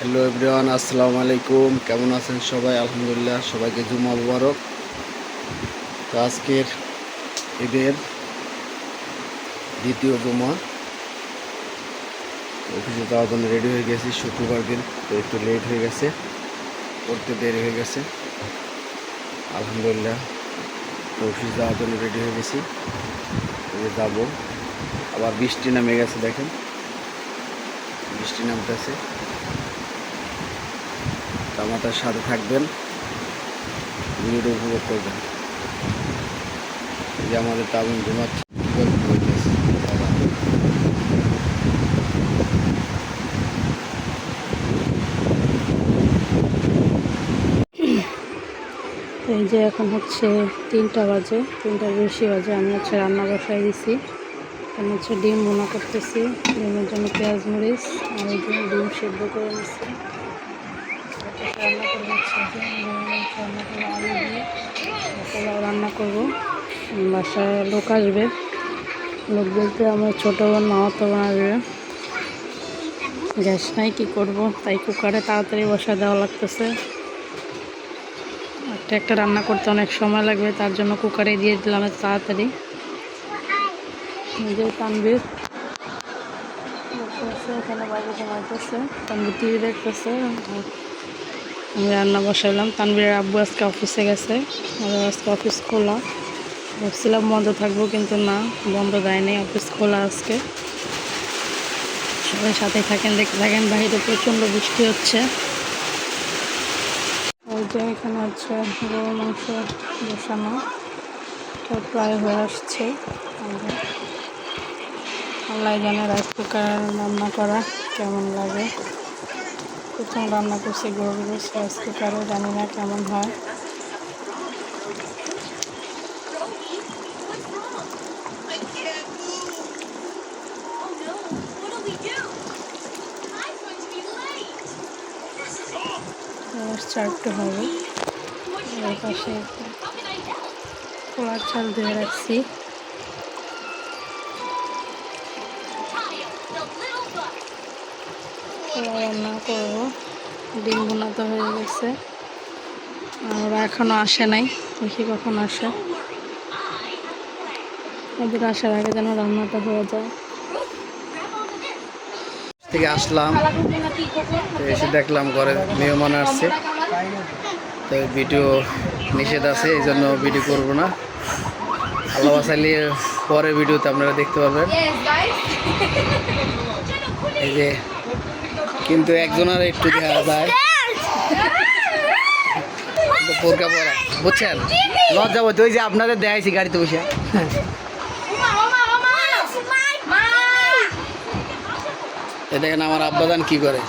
Hello everyone আসসালামু আলাইকুম। কেমন আছেন সবাই? আলহামদুলিল্লাহ, সবাইকে জুমা মুবারক। তো আজকের ঈদের দ্বিতীয় জুমা অফিসে যাওয়ার জন্য রেডি হয়ে গেছি, শুক্রবার দিন। তো একটু লেট হয়ে গেছে, পড়তে দেরি হয়ে গেছে। আলহামদুলিল্লাহ, তো অফিস যাওয়ার জন্য রেডি হয়ে গেছি। যাব। আবার বৃষ্টি নামে গেছে, দেখেন। বৃষ্টি নামতেছে। তো আমাদের সাথে থাকবেন। ভিডিওটা উপভোগ করবেন। যে আমাদের তামিম ঘুমাচ্ছে। এই যে এখন হচ্ছে তিনটা বাজে। তিনটার বেশি বাজে। আমি হচ্ছে রান্না বসাই দিছি। আমি হচ্ছে ডিম বোনা করতেছি। ডিমের জন্য পেঁয়াজ, মরিচ, আর ডিম সেদ্ধ করে নিচ্ছি রান্না করে নিচ্ছি যে রান্না করে আলু দিয়ে। পোলাও রান্না করব। বাসায় লোক আসবে। লোক বলতে আমার ছোটো বোন মামাতো বোন আসবে। গ্যাস নাই, কী করব? তাই কুকারে তাড়াতাড়ি বসা দেওয়া লাগতেছে। একটা একটা রান্না করতে অনেক সময় লাগবে, তার জন্য কুকারে দিয়ে দিলাম তাড়াতাড়ি। নিজে তানবির এখানে বাবু ঘুমাইতেছে। তানবির টিভি দেখতেছে। আমি রান্না বসাইলাম। তানবীরের আব্বু আজকে অফিসে গেছে। আর আজকে অফিস খোলা। ভাবছিলাম বন্ধ থাকব, কিন্তু না, বন্ধ দেয়নি অফিস খোলা আজকে। সবাই সাথে থাকেন, দেখতে থাকেন, বাইরে প্রচণ্ড বৃষ্টি হচ্ছে। ওই যে এখানে হচ্ছে গরু মাংস বসানো। প্রায় হয়ে আসছে। আল্লাহ জানে রাইস কুকার রান্না করা কেমন লাগে। প্রথম রান্না করছি গরু গোস রাইস কুকারে জানি না কেমন হয়। চারটে হবে। এর পাশে পোলার চাল দিয়ে রাখছি। পোলাও রান্না করব। ডিম বোনা তো হয়ে গেছে। আর ওরা এখনও আসে নাই। দেখি কখন আসে। ওদের আসার আগে যেন রান্নাটা হয়ে যায়। থেকে আসলাম। তো এসে দেখলাম ঘরে মেহমান আসছে। তো ভিডিও নিষেধ আছে এই জন্য ভিডিও করব না। আল্লাহ চাইলে পরে ভিডিওতে আপনারা দেখতে পাবেন এই যে কিন্তু একজনের একটু দেখা যায় বোরকা পরা বুঝছেন লজ্জা বলতে ওই যে আপনাদের দেখাইছি গাড়িতে বসে এ দেখেন আমার আব্বাদান কি করে